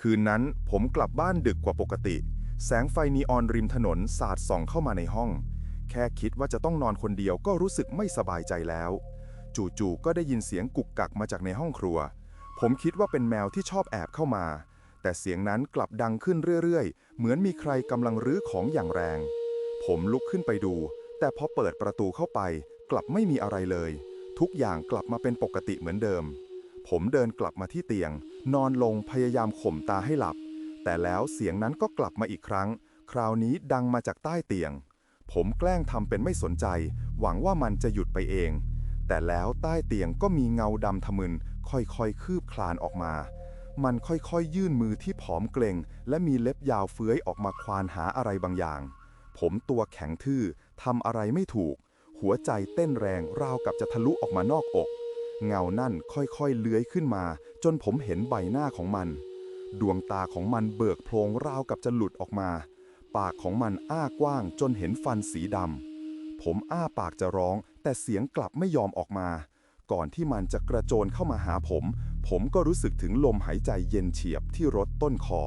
คืนนั้นผมกลับบ้านดึกกว่าปกติ แสงไฟนีออนริมถนนสาดส่องเข้ามาในห้อง แค่คิดว่าจะต้องนอนคนเดียวก็รู้สึกไม่สบายใจแล้ว จู่ๆก็ได้ยินเสียงกุกกักมาจากในห้องครัว ผมคิดว่าเป็นแมวที่ชอบแอบเข้ามา แต่เสียงนั้นกลับดังขึ้นเรื่อยๆ เหมือนมีใครกำลังรื้อของอย่างแรง ผมลุกขึ้นไปดู แต่พอเปิดประตูเข้าไป กลับไม่มีอะไรเลย ทุกอย่างกลับมาเป็นปกติเหมือนเดิม ผมเดินกลับมาที่เตียง นอนลงพยายามข่มตาให้หลับ แต่แล้วเสียงนั้นก็กลับมาอีกครั้ง คราวนี้ดังมาจากใต้เตียง ผมแกล้งทำเป็นไม่สนใจ หวังว่ามันจะหยุดไปเอง แต่แล้วใต้เตียงก็มีเงาดำทะมึน ค่อยๆ คืบคลานออกมา มันค่อยๆ ยื่นมือที่ผอมเกรงและมีเล็บยาวเฟื้อยออกมาควานหาอะไรบางอย่าง ผมตัวแข็งทื่อทำอะไรไม่ถูก หัวใจเต้นแรงราวกับจะทะลุออกมานอกอก เงานั่นค่อยๆเลื้อยขึ้นมา จนผมเห็นใบหน้าของมัน ดวงตาของมันเบิกโพลงราวกับจะหลุดออกมา ปากของมันอ้ากว้างจนเห็นฟันสีดำผมอ้าปากจะร้อง แต่เสียงกลับไม่ยอมออกมา ก่อนที่มันจะกระโจนเข้ามาหาผม ผมก็รู้สึกถึงลมหายใจเย็นเฉียบที่รถต้นคอ